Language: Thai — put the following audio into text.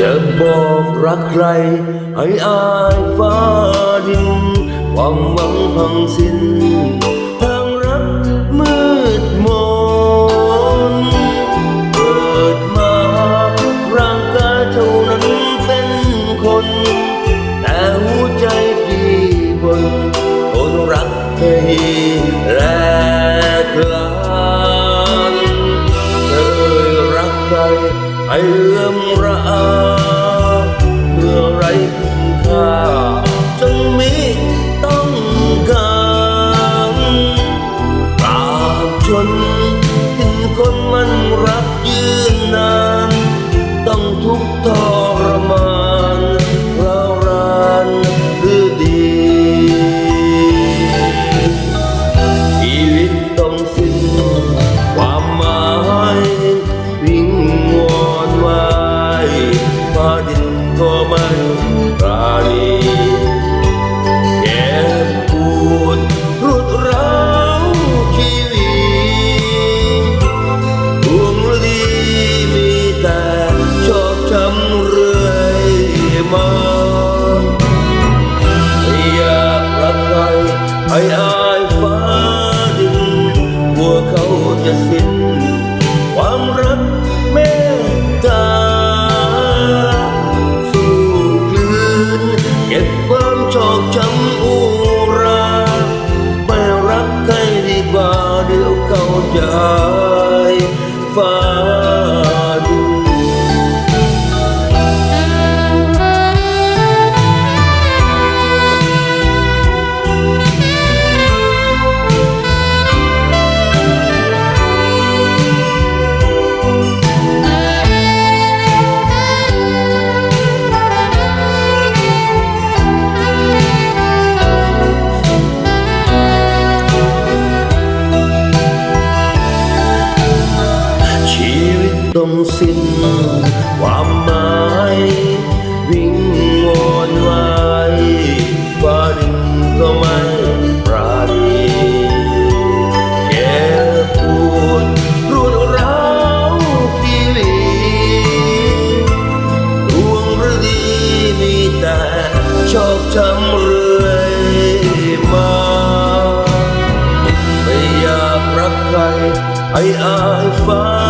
จะบอกรักใคร ให้อายฟ้าดินความหวังพังสิ้นทางรักมืดมนเกิดมาร่างกายเท่านั้นเป็นคน แต่หัวใจปีบนทนรักให้แลก ให้เอื้อมระอาเมื่อไรคุณค่าจงมี มาอยากรักใครให้อายฟ้าดินกลัวเขาจะสิ้น ความรักเมตตาสู้คลืนเก็บความชอกช้ำอุราไม่รักใครดีกว่าเดี๋ยวเขาจะฟ้า ความหมายวิงวอนไว้ฟ้าดินก็ไม่ปราณีแค่ปวดรวดร้าวชีวิตดวงฤดีมีแต่ชอกช้ำเรื่อยมา ไม่อยากรักใครให้อายฟ้า